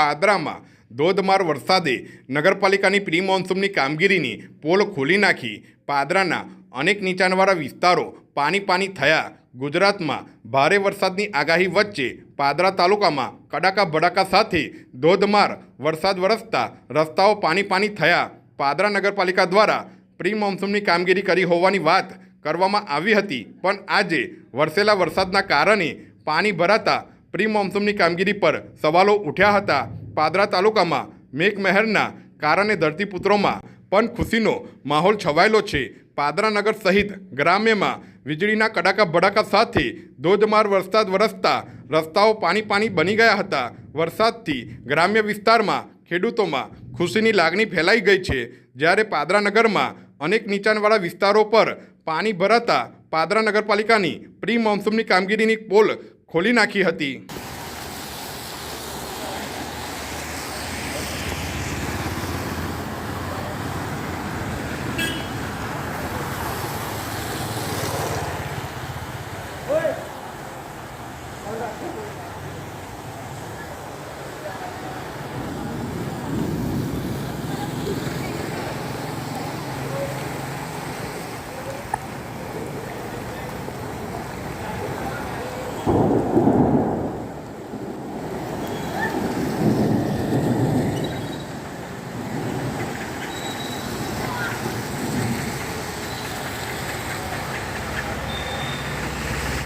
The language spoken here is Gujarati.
પાદરામાં ધોધમાર વરસાદે નગરપાલિકાની પ્રી મોન્સૂનની કામગીરીની પોલ ખોલી નાખી. પાદરાના અનેક નીચાણવાળા વિસ્તારો પાણી પાણી થયા. ગુજરાતમાં ભારે વરસાદની આગાહી વચ્ચે પાદરા તાલુકામાં કડાકા ભડાકા સાથે ધોધમાર વરસાદ વરસતા રસ્તાઓ પાણી પાણી થયા. પાદરા નગરપાલિકા દ્વારા પ્રી મોન્સૂનની કામગીરી કરી હોવાની વાત કરવામાં આવી હતી, પણ આજે વરસેલા વરસાદના કારણે પાણી ભરાતા પ્રી મોન્સૂનની કામગીરી પર સવાલો ઉઠ્યા હતા. પાદરા તાલુકામાં મેઘમહેરના કારણે ધરતીપુત્રોમાં પણ ખુશીનો માહોલ છવાયેલો છે. પાદરા નગર સહિત ગ્રામ્યમાં વીજળીના કડાકા ભડાકા સાથે ધોધમાર વરસાદ વરસતા રસ્તાઓ પાણી પાણી બની ગયા હતા. વરસાદથી ગ્રામ્ય વિસ્તારમાં ખેડૂતોમાં ખુશીની લાગણી ફેલાઈ ગઈ છે. જ્યારે પાદરા નગરમાં અનેક નીચાણવાળા વિસ્તારો પર પાણી ભરાતા પાદરા નગરપાલિકાની પ્રી મોન્સૂનની કામગીરીની પોલ ખોલી નાખી હતી Thank you. うん。